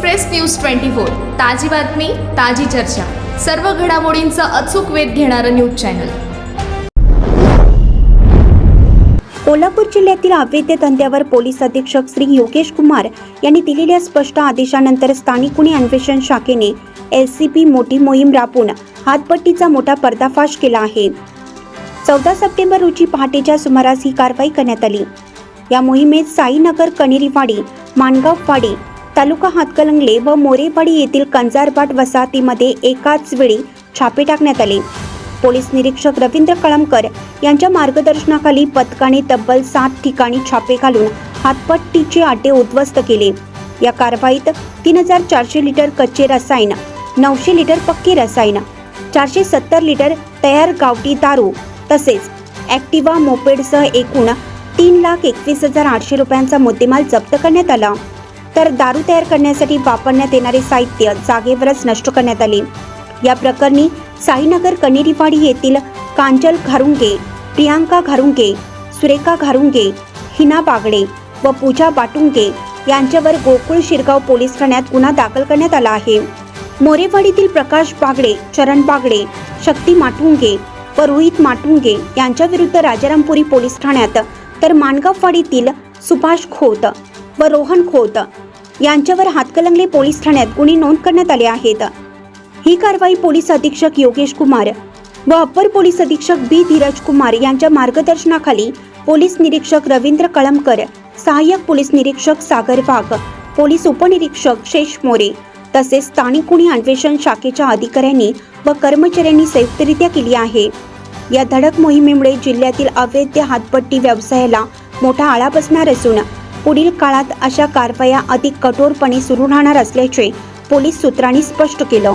Express news twenty four ताजी बातमी ताजी चर्चा. सर्व घडामोडींचा अचूक वेध घेणारं न्यूज चॅनल. कोल्हापूर जिल्ह्यातील अवैध धंद्यावर पोलीस अधीक्षक श्री योगेश कुमार यांनी दिलेल्या स्पष्ट आदेशानंतर स्थानिक गुन्हे अन्वेषण शाखेने एल सी पी मोठी मोहीम राबवून हातपट्टीचा मोठा पर्दाफाश केला आहे. चौदा सप्टेंबर रोजी पहाटेच्या सुमारास ही कारवाई करण्यात आली. या मोहिमेत साईनगर कणेरीवाडी माणगाववाडी तालुका हातकलंगले व मोरेपाडी येथील कंजारबाट वसाहतीमध्ये एकाच वेळी छापे टाकण्यात आले. पोलीस निरीक्षक रवींद्र कळमकर यांच्या मार्गदर्शनाखाली पथकाने तब्बल सात ठिकाणी छापे घालून हातपट्टीचे आटे उद्ध्वस्त केले. या कारवाईत तीन हजार चारशे लिटर कच्चे रसायन नऊशे लिटर पक्के रसायन चारशे सत्तर लिटर तयार गावठी दारू तसेच ॲक्टिवा मोपेडसह एकूण तीन लाख एकवीस हजार आठशे रुपयांचा मुद्देमाल जप्त करण्यात आला. तर दारू तयार करण्यासाठी वापरण्यात येणारे साहित्य जागेवरच नष्ट करण्यात आले. या प्रकरणी साईनगर कनेरीवाडी येथील कांचल घारुंगे प्रियांका घारुंगे सुरेखा घारुंगे हिना बागडे व पूजा बाटुंगे यांच्यावर गोकुळ शिरगाव पोलीस ठाण्यात गुन्हा दाखल करण्यात आला आहे. मोरेवाडीतील प्रकाश बागडे चरण बागडे शक्ती माटुंगे व रोहित माटुंगे यांच्या विरुद्ध राजारामपुरी पोलीस ठाण्यात तर माणगाववाडीतील सुभाष खोत व रोहन खोत यांच्यावर हातकलंगले पोलीस ठाण्यात गुन्हे नोंद करण्यात आले आहेत. ही कारवाई पोलीस अधीक्षक योगेश कुमार व अप्पर पोलीस अधीक्षक बी धीरज कुमार यांच्या मार्गदर्शनाखाली पोलीस निरीक्षक रवींद्र कळमकर सहाय्यक पोलीस निरीक्षक सागर वाघ पोलीस उपनिरीक्षक शेष मोरे तसेच स्थानिक गुन्हे अन्वेषण शाखेच्या अधिकाऱ्यांनी व कर्मचाऱ्यांनी संयुक्तरित्या केली आहे. या धडक मोहिमेमुळे जिल्ह्यातील अवैध हातपट्टी व्यवसायाला मोठा आळा बसणार असून पुढील काळात अशा कारवाया अधिक कठोरपणे सुरू राहणार असल्याचे पोलीस सूत्रांनी स्पष्ट केलं.